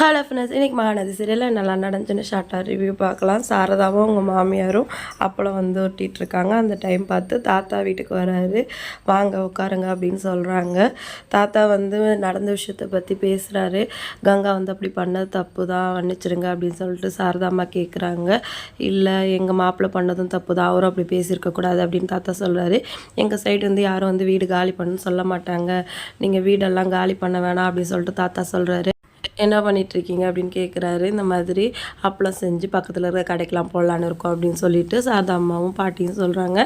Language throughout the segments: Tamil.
ஹலோ ஃப்ரெண்ட்ஸ் இன்றைக்கி மகாநதி சீரியலில் நல்லா நடந்துச்சுன்னு ஷார்ட்டாக ரிவ்யூ பார்க்கலாம். சாரதாவும் உங்கள் மாமியாரும் அப்பளம் வந்து ஒட்டிகிட்ருக்காங்க இருக்காங்க அந்த டைம் பார்த்து தாத்தா வீட்டுக்கு வராரு. வாங்க உட்காருங்க அப்படின்னு சொல்கிறாங்க தாத்தா வந்து நடந்த விஷயத்தை பற்றி பேசுகிறாரு கங்கா வந்து அப்படி பண்ணது தப்பு தான் மன்னிச்சிருங்க அப்படின்னு சொல்லிட்டு சாரதா அம்மா கேட்குறாங்க இல்லை எங்கள் மாப்பிள்ளை பண்ணதும் தப்பு தான் அவரும் அப்படி பேசியிருக்கக்கூடாது அப்படின்னு தாத்தா சொல்கிறாரு எங்கள் சைடு வந்து யாரும் வந்து வீடு காலி பண்ணுன்னு சொல்ல மாட்டாங்க. நீங்கள் வீடெல்லாம் காலி பண்ண வேணாம் அப்படின்னு சொல்லிட்டு தாத்தா சொல்கிறாரு என்ன பண்ணிகிட்ருக்கீங்க அப்படின்னு கேட்குறாரு இந்த மாதிரி அப்பளம் செஞ்சு பக்கத்தில் இருக்கிற கடைக்கெலாம் போடலான்னு இருக்கோம் அப்படின்னு சொல்லிட்டு சாரதா அம்மாவும் பாட்டியும் சொல்கிறாங்க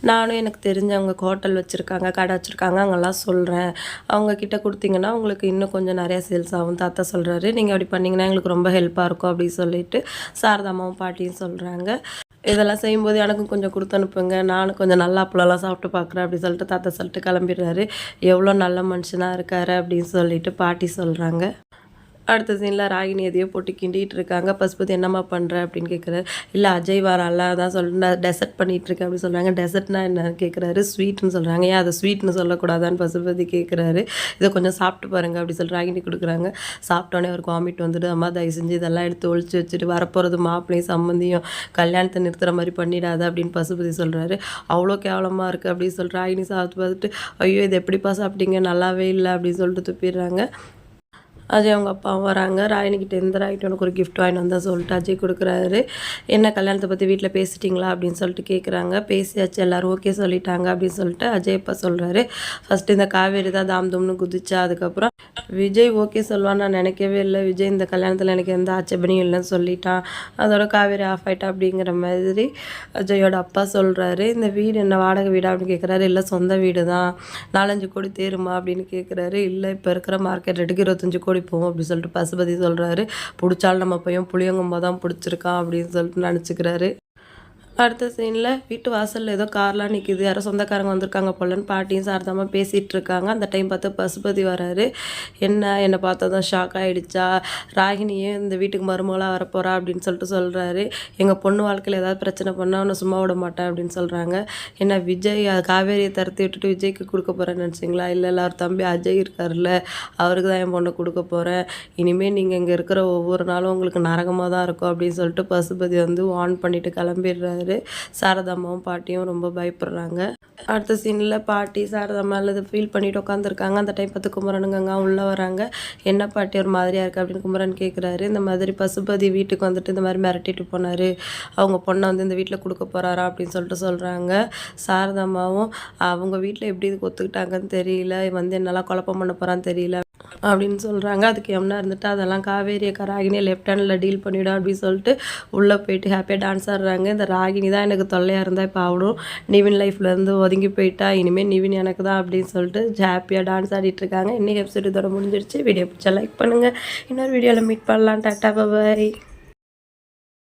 நானும் எனக்கு தெரிஞ்சவங்க ஹோட்டல் வச்சுருக்காங்க கடை வச்சுருக்காங்க அங்கெல்லாம் சொல்கிறேன் அவங்க கிட்ட கொடுத்தீங்கன்னா உங்களுக்கு இன்னும் கொஞ்சம் நிறையா சேல்ஸ் ஆகும் தாத்தா சொல்கிறாரு நீங்கள் அப்படி பண்ணிங்கன்னா எங்களுக்கு ரொம்ப ஹெல்ப்பாக இருக்கும் அப்படின்னு சொல்லிட்டு சாரதா அம்மாவும் பாட்டியும் சொல்கிறாங்க இதெல்லாம் செய்யும்போது எனக்கும் கொஞ்சம் கொடுத்து அனுப்புங்க. நானும் கொஞ்சம் நல்லா அப்பளம்லாம் சாப்பிட்டு பார்க்குறேன் அப்படின்னு சொல்லிட்டு தாத்தா சொல்லிட்டு கிளம்பிடுறாரு. எவ்வளோ நல்ல மனுஷனாக இருக்காரு அப்படின்னு சொல்லிட்டு பாட்டி சொல்கிறாங்க அடுத்த சீனில் ராகினி எதையோ போட்டு கிண்டிகிட்டு இருக்காங்க. பசுபதி என்னம்மா பண்ணுற அப்படின்னு கேட்குறாரு இல்லை அஜய் வரான்ல தான் சொல் நான் டெசர்ட் பண்ணிகிட்டு இருக்கேன் அப்படின்னு சொல்கிறாங்க டெசர்ட்னா என்ன கேட்குறாரு ஸ்வீட்னு சொல்கிறாங்க ஏன் அதை ஸ்வீட்னு சொல்லக்கூடாதான்னு பசுபதி கேட்குறாரு இதை கொஞ்சம் சாப்பிட்டு பாருங்க அப்படி சொல்லி ராகினி கொடுக்குறாங்க. சாப்பிட்டோன்னே ஒரு வாமிட் வந்துட்டு அம்மா தயவு செஞ்சு இதெல்லாம் எடுத்து ஒழிச்சு வச்சுட்டு வரப்போகிறது மாப்பிள்ளையும் சம்மந்தியும் கல்யாணத்தை நிறுத்துகிற மாதிரி பண்ணிடாத அப்படின்னு பசுபதி சொல்கிறாரு அவ்வளோ கேவலமாக இருக்குது அப்படின்னு சொல்லிட்டு ராகினி சாப்பிட்டு பார்த்துட்டு ஐயோ இது எப்படிப்பா சாப்பிட்டீங்க? நல்லாவே இல்லை அப்படின்னு சொல்லிட்டு துப்பிடுறாங்க. அஜய் அவங்க அப்பாவும் வராங்க. ராயினிக்கிட்ட எந்த ராயிட்டு உனக்கு ஒரு கிஃப்ட் வாங்கிட்டு வந்தால் சொல்லிட்டு அஜய் கொடுக்குறாரு. என்ன கல்யாணத்தை பற்றி வீட்டில் பேசிட்டிங்களா அப்படின்னு சொல்லிட்டு கேட்குறாங்க பேசியாச்சு. எல்லோரும் ஓகே சொல்லிட்டாங்க அப்படின்னு சொல்லிட்டு அஜய் அப்பா சொல்கிறாரு ஃபஸ்ட்டு இந்த காவேரி தான் தாம் தும்னு குதிச்சா அதுக்கப்புறம் விஜய் ஓகே சொல்லுவான்னு நான் நினைக்கவே இல்லை. விஜய் இந்த கல்யாணத்தில் எனக்கு எந்த ஆட்சேபனையும் இல்லைன்னு சொல்லிட்டான். அதோட காவேரி ஆஃப் ஆயிட்டா அப்படிங்கிற மாதிரி அஜயோட அப்பா சொல்கிறாரு இந்த வீடு என்ன வாடகை வீடா அப்படின்னு கேட்குறாரு இல்லை சொந்த வீடு தான் நாலஞ்சு கோடி தேருமா அப்படின்னு கேட்குறாரு இல்லை இப்போ இருக்கிற மார்க்கெட் ரேட்டுக்கு இருபத்தஞ்சு கோடி போகும் அப்படின்னு சொல்லிட்டு பசுபதி சொல்கிறாரு பிடிச்சாலும் நம்ம பையன் புளியங்கம்மா தான் பிடிச்சிருக்கான் அப்படின்னு சொல்லிட்டு நினச்சிக்கிறாரு. அடுத்த சீனில் வீட்டு வாசலில் ஏதோ கார்லாம் நிற்கிது யாரோ சொந்தக்காரங்க வந்திருக்காங்க போலன்னு பாட்டியும் சாரதாமல் பேசிகிட்டு இருக்காங்க. அந்த டைம் பார்த்து பசுபதி வராரு. என்ன? என்னை பார்த்ததும் ஷாக் ஆகிடுச்சா ராகினியே இந்த வீட்டுக்கு மருமகளாக வரப்போகிறா அப்படின்னு சொல்லிட்டு சொல்கிறாரு எங்கள் பொண்ணு வாழ்க்கையில் ஏதாவது பிரச்சனை பண்ணால் அவனை சும்மா விட மாட்டேன் அப்படின்னு சொல்கிறாங்க என்ன விஜய்? காவேரியை தரத்தி விட்டுட்டு விஜய்க்கு கொடுக்க போகிறேன்னு நினச்சிங்களா? இல்லை இல்லை அவர் தம்பி அஜய் இருக்கார்ல அவருக்கு தான் என் பொண்ணை கொடுக்க போகிறேன் இனிமேல் நீங்கள் இங்கே இருக்கிற ஒவ்வொரு நாளும் உங்களுக்கு நரகமாக தான் இருக்கும் அப்படின்னு சொல்லிட்டு பசுபதி வந்து ஆன் பண்ணிவிட்டு கிளம்பிடுறாரு. சாரதாம்மாவும் பாட்டியும் ரொம்ப பயப்படுறாங்க. அடுத்த சீனில் பாட்டி சாரதாம்மா அல்லது ஃபீல் பண்ணிட்டு உட்காந்துருக்காங்க அந்த டைம் பார்த்து குமரனுங்க உள்ளே வராங்க. என்ன பாட்டி ஒரு மாதிரியாக இருக்குது அப்படின்னு குமரன் கேட்குறாரு இந்த மாதிரி பசுபதி வீட்டுக்கு வந்துட்டு இந்த மாதிரி மிரட்டிட்டு போனார். அவங்க பொண்ணை வந்து இந்த வீட்டில் கொடுக்க போகிறாரா அப்படின்னு சொல்லிட்டு சொல்கிறாங்க சாரதாம்மாவும் அவங்க வீட்டில் எப்படி இதுக்கு ஒத்துக்கிட்டாங்கன்னு தெரியல. வந்து என்னெல்லாம் குழப்பம் பண்ண போகிறான்னு தெரியல. அப்படின்னு சொல்கிறாங்க அதுக்கு எம்னா இருந்துட்டு அதெல்லாம் காவேரியை ராகினியை லெஃப்ட் ஹேண்டில் டீல் பண்ணிவிடும் அப்படின்னு சொல்லிட்டு உள்ளே போயிட்டு ஹாப்பியாக டான்ஸ் ஆடுறாங்க. இந்த ராகினி தான் எனக்கு தொல்லையாக இருந்தால் இப்போ அவளும் நிவின் லைஃப்லேருந்து ஒதுங்கி போயிட்டா இனிமேல் நிவின் எனக்கு தான் அப்படின்னு சொல்லிட்டு ஹாப்பியாக டான்ஸ் ஆடிட்டு இருக்காங்க. இன்றைக்கி எபிசோட் இதோட முடிஞ்சிருச்சு. வீடியோ பிடிச்சா லைக் பண்ணுங்கள் இன்னொரு வீடியோவில் மீட் பண்ணலாம். டாட்டா பாய்